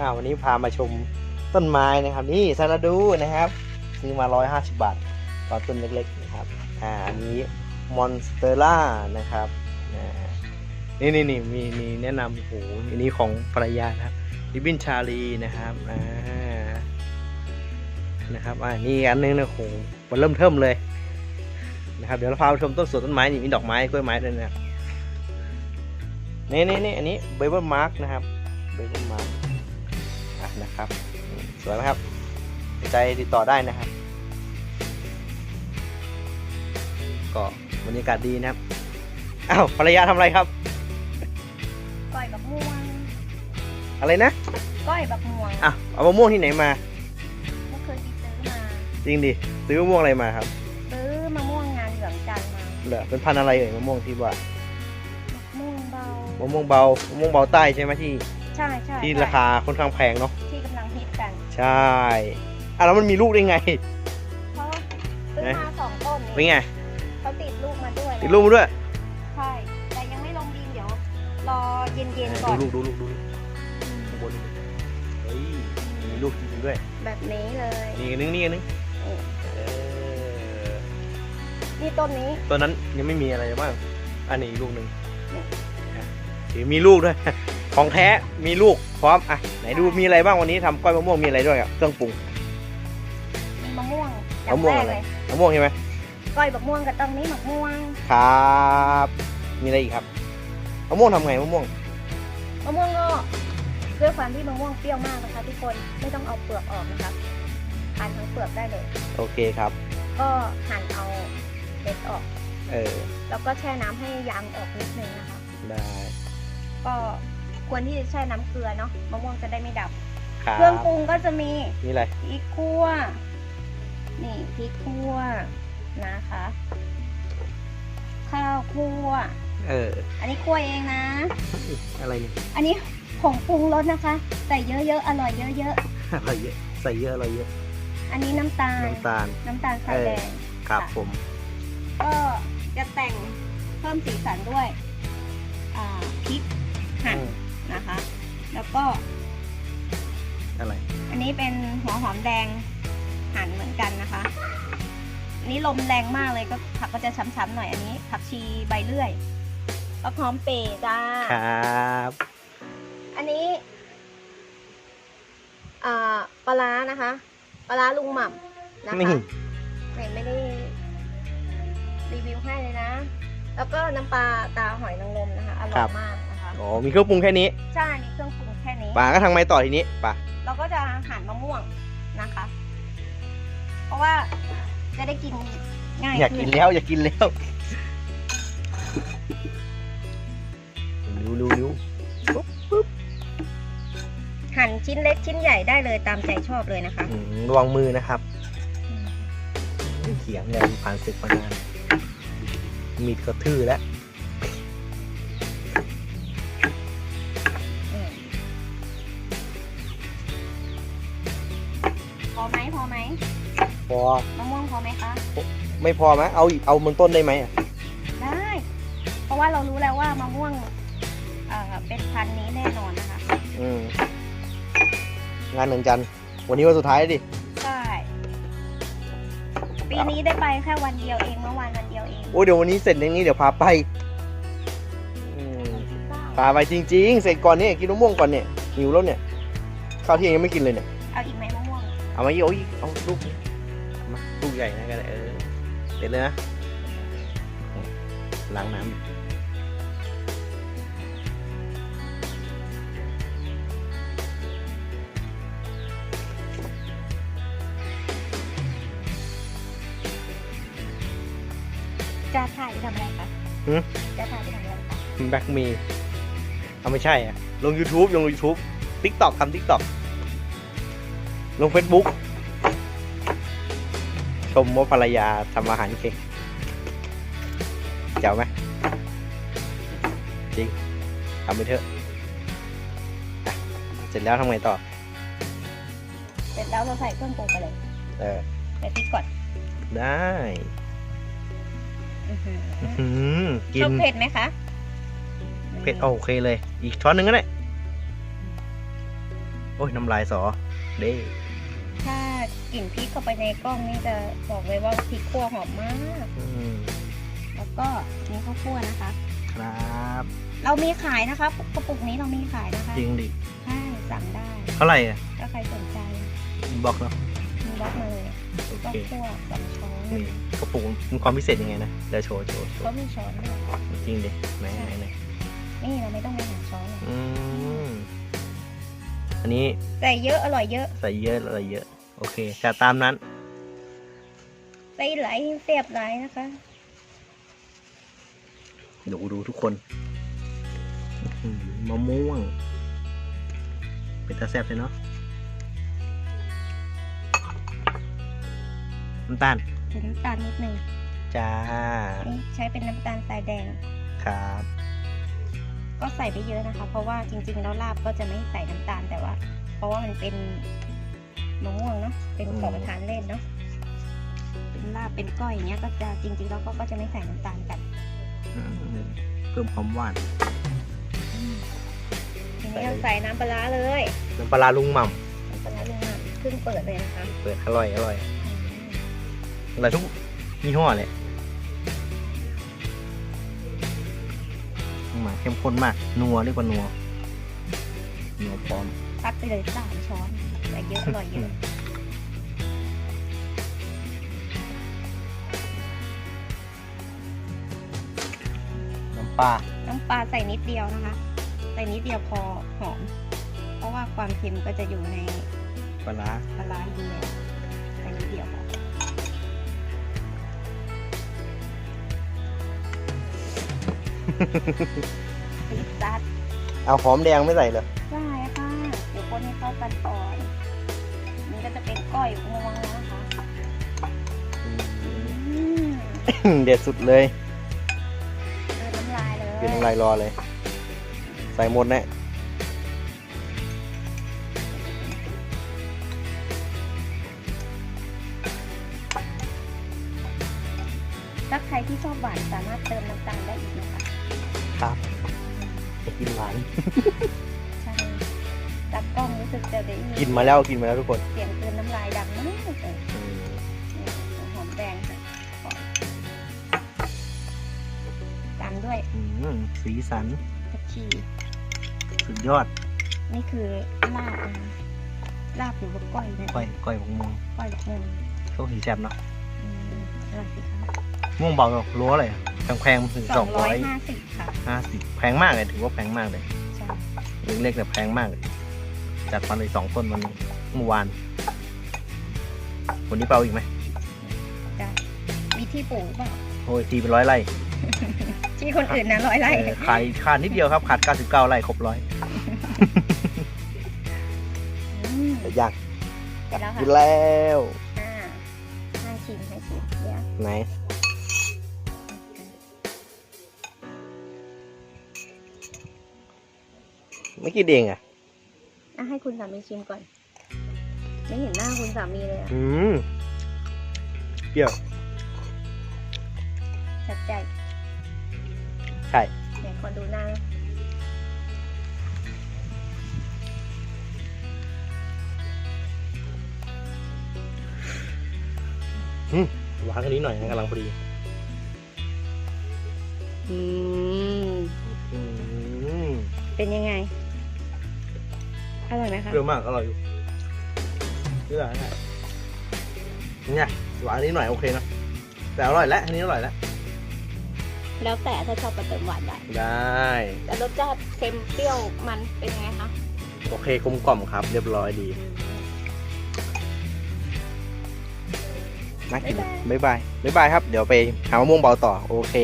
อ่าวันนี้พามาชมต้นไม้นะครับ นี่ซาลาดูนะครับ ซื้อมา 150 บาทตอนต้นเล็กๆนะครับอ่าอันนี้มอนสเตอร่านะครับนี่นี่นี่มีมีแนะนำโอ้โหอันนี้ของภรรยาครับริบินชาลีนะครับอ่านะครับอ่านี่อันนึงนะโอ้โหมันเริ่มเทิมเลยนะครับเดี๋ยวเราพาไปชมต้นสวนต้นไม้นี่มีดอกไม้กล้วยไม้ด้วยนะครับนี่นี่นี่อันนี้เบเบิลมาร์กนะครับเบเบิลมาร์ก นะครับอืมสวยไหมครับสนใจติดต่อได้นะครับ ก็บรรยากาศดีนะครับอ้าวภรรยาทำอะไรครับ ก้อยบักม่วง อะไรนะก้อยบักม่วงอะเอามะม่วงที่ไหนมาเมื่อคืนที่ซื้อมา จริงดิซื้อมะม่วงอะไรมาครับซื้อมะม่วงงานเหลืองจันทร์มาเหรอเป็นพันธุ์อะไรเอ่ยมะม่วงที่ว่าม่วงเบามะม่วงเบามะม่วงเบาใต้ใช่ไหมที่ ใช่ใช่ที่ใช่ราคาค่อนข้างแพงเนาะที่กำลังฮิตกัน ใช่อะแล้วมันมีลูกได้ไงเพราะซื้อไหนมาสองต้นเป็นไงเขาติดลูกมาด้วยติดลูกมาด้วย ใช่ แต่ยังไม่ลงดินเดี๋ยว รอเย็นๆดูก่อนลูกดูลูกดูลูกข้างบนเฮ้ยมีลูกจริงๆด้วย แบบนี้เลยนี่อันนึงนี่อันนึงนี่เออนี่ต้นนี้ตัวนั้นยังไม่มีอะไรบ้างอันนี้อีกลูกหนึ่งนี่อะถือมีลูกด้วย ของแท้มีลูกพร้อมอะไหนดูมีอะไรบ้างวันนี้ทำก้อยมะม่วงมีอะไรด้วยอะเครื่องปรุงมีมะม่วงมะม่วงแรอะกไรเลยมะม่วงใช่ไหมก้อยบักม่วงกับต้นนี้มะม่วงครับมีอะไรอีกครับมะม่วงทำไงมะม่วงมะม่วงก็ด้วยความที่มะม่วงเปรี้ยวมากนะคะทุกคนไม่ต้องเอาเปลือกออกนะคะทานทั้งเปลือกได้เลย โอเคครับ ก็หั่นเอาเด็ดออก เออ แล้วก็แช่น้ำให้ยางออกนิดนึงนะคะ ได้ ก็ ควรที่จะแช่น้ำเกลือเนาะมะม่วงจะได้ไม่ดำครัเครื่องบปรุงก็จะมีนี่อะไรพริกคั่ว นี่พริกคั่วนะคะ ข้าวคั่ว เออ อันนี้คั่วเองนะ อะไรเนี่ย อันนี้ผงปรุงรสนะคะ ใส่เยอะๆ อร่อยเยอะอร่อยเยอะใส่เยอะอร่อยเยอะๆ อันนี้น้ำตาล น้ำตาล น้ำตาลทรายแดง ครับค่ะผม ก็จะแต่งเพิ่มสีสันด้วย อ่าพริกหั่นอืม นะคะ แล้วก็ อะไร อันนี้เป็นหัวหอมแดงหั่นเหมือนกันนะคะ อันนี้ลมแรงมากเลยก็ผักก็จะช้ำๆหน่อยอันนี้ ผักชีใบเลื่อยแล้วหอมเปรย์จ้าครับ อันนี้อ่าปลาร้านะคะ ปลาร้าลุงหม่ำนะนี่คะไม่ไม่ได้รีวิวให้เลยนะ แล้วก็น้ำปลาตาหอยนางรมนะคะ อร่อยมากนะคะ อ๋อมีเครื่องปรุงแค่นี้ใช่มีเครื่องปรุงแค่นี้ ป่าก็ทางไม้ต่อทีนี้ป่าเราก็จะหั่นมะม่วงนะคะ เพราะว่าจะได้กินง่ายอยากขึ้กินนแล้วอยากกินแล้วดูดูดูหั่นชิ้นเล็กชิ้นใหญ่ได้เลยตามใจชอบเลยนะคะ อืมระวังมือนะครับเขียงเลยผ่านศึกมานานมีดก็ทื่อแล้ว อไหมพอไหมพอมะม่วงพอไหมคะ ไม่พอไหมเอาอีกเอามันต้นได้ไหมอะได้ เพราะว่าเรารู้แล้วว่ามะม่วงเอ่อเป็นพันธุ์นี้แน่นอนนะคะ อืมงานเหมือนกัน วันนี้วันสุดท้ายแล้วดิ ใช่ ปีนี้ได้ไปแค่วันเดียวเองเมื่อวานวันเดียวเองโอ้ยเดี๋ยววันนี้เสร็จเรื่องนี้เดี๋ยวพาไปอืมพาไปจริง ๆ เสร็จก่อนเนี่ยกินมะม่วงก่อนเนี่ยหิวแล้วเนี่ยข้าวเที่ยงยังไม่กินเลยเนี่ย เอามาอีกเอาอีกเอาลูกนี้เอามาลูกใหญ่นะกันเออเด็ดเลยนะล้างน้ำจะถ่ายไปทำอะไรคะหืม จะถ่ายไปทำอะไรคะแบ็กมีเอาไม่ใช่อะลง YouTube ลง YouTube TikTok ทำ TikTok ลง Facebook ชมว่าภรรยาทำอาหารเก่งเจ๋วไหมจริงทำไปเถอะอะเสร็จแล้วทำไงต่อ เสร็จแล้วเราใส่เครื่องปรุงไปเลย เออใส่พริกก่อน ได้อื้อหืออื้อหือกิชอนบเผ็ดไหมคะ เผ็ดโอเคเลย อีกช้อนหนึ่งก็ได้อ้ยน้ำลายสอ เด้ถ้ากลิ่นพริกเข้าไปในกล้องนี่จะบอกเลยว่าพริกคั่วหอมมาก อืมแล้วก็นี่ข้าวคั่วนะคะ ครับเรามีขายนะคะกระปุกนี้เรามีขายนะคะจริงดิใช่สั่งได้เท่าไหร่อะถ้าใครสนใจบอกเนาะมีบล็อกมาเลยโอข้าวเคคั่วสองช้อนนี่กระปุกมีความพิเศษยังไงนะเดี๋ยวโชว์โชว์โชก็ว์มีช้อนด้วยจริงดิไหนไหนไหนนี่เราไม่ต้องไปหาช้อนเลยอืม อันนี้ใส่เยอะอร่อยเยอะ ใส่เยอะอะไรเยอะ โอเคแต่ตามนั้น ใส่ไหลเสียบไหลนะคะดูดูทุกคนอื้อหือมะม่วง เป็นตาแซ่บเลยเนาะน้ำตาลใส่น้ำตาลนิดนึงจ้า นี่ใช้เป็นน้ำตาลทรายแดง ครับ ก็ใส่ไปเยอะนะคะ เพราะว่าจริงๆแล้วลาบก็จะไม่ใส่น้ำตาลแต่ว่า เพราะว่ามันเป็นมะม่วงเนาะเป็นของทานเล่นเนาะเป็นลาบเป็นก้อยอย่างเงี้ยก็จะจริงๆแล้วก็ก็จะไม่ใส่น้ำตาลกันอืมเพิ่มความหวานทีนี้เราใส่น้ำปลาร้าเลยน้ำปลาร้าลุงหม่น้ำปลาร้าลงมาเพิ่งเปิดเลยนะคะำเปิดอร่อยอร่อยอร่อยทุกยี่ห้อเลย มาเข้มข้นมาก นัวเรียกว่านัว นัวปลอมตักไปเลยสามช้อนใส่เยอะอร่อยเยอะน้ำปลา น้ำปลาใส่นิดเดียวนะคะ ใส่นิดเดียวพอหอม เพราะว่าความเค็มก็จะอยู่ในปลาร้าปลาร้าอยู่แล้วใส่นิดเดียวพอ พริกซัดเอาหอมแดงไม่ใส่เลยได้ค่ะ เดี๋ยวคนให้เข้ากันก่อน นี่ก็จะเป็นก้อยงวงแล้วนะคะอืมเด็ดสุดเลยเออน้ำลายเลยกินอะไรรอเลย ใส่หมดแน่ถ้าใครที่ชอบหวานสามารถเติมน้ำตาลได้อีกนะคะ ครับจะกินหวาน ใช่ตัดกล้องรู้สึกจะได้ยิกินมาแล้วกินมาแล้วทุกคน เสียงเตือนน้ำลายดังมากเลยอืมเนี่ยหอมแดงค่ะตามด้วยอืมสีสันผักชีสุดยอด นี่คือลาบนะคะลาบหรือว่าก้อยนะก้อยก้อยหมกม่วงก้อยหรือม่วงโชคสีแซ่บเนาะอืมอร่อยสิคะ ม่วงเบาเนอะรั้วเลยแพงๆถึงสองร้อยห้าสิบค่ะห้าสิบแพงมากเลยถือว่าแพงมากเลยใช่เล็กๆแต่แพงมากเลยจัดมาเลยสองต้นวันนี้เมื่อวาน วันนี้เปล่าอีกไหมได้มีที่ปลูกเปล่าโอ้ยทีเป็นร้อยไร่ที่คนอื่นนะร้อยไร่เออขายขาดนิดเดียวครับขาด99ไร่ครบร้อยมอยากเสร็จแล้วกินค่ะแล้วอ่าให้ชิมให้ชิมเดี๋ยวไหน ไม่กินเองอะอะให้คุณสามีชิมก่อน ไม่เห็นหน้าคุณสามีเลยอะ อืมเปรี้ยวชัดใจใช่ไหนขอดูหน้าหวานกันนี้หน่อยนะกำลังพอดีอืม อืมเป็นยังไง อร่อยไหมคะเปรี้ยวมากอร่อยอยู่เปรี้ยวใช่เนี่ยหวานนิดหน่อยโอเคนะแต่อร่อยแล้วอันนี้อร่อยแล้วแล้วแต่ถ้าชอบก็เติมหวานได้ได้แต่รสชาติเค็มเปรี้ยวมันเป็นยังไงคะโอเคกลมกล่อมครับ เรียบร้อยดีน่ากินบ๊ายบายบ๊ายบายครับ เดี๋ยวไปหามะม่วงเบาต่อ โอเค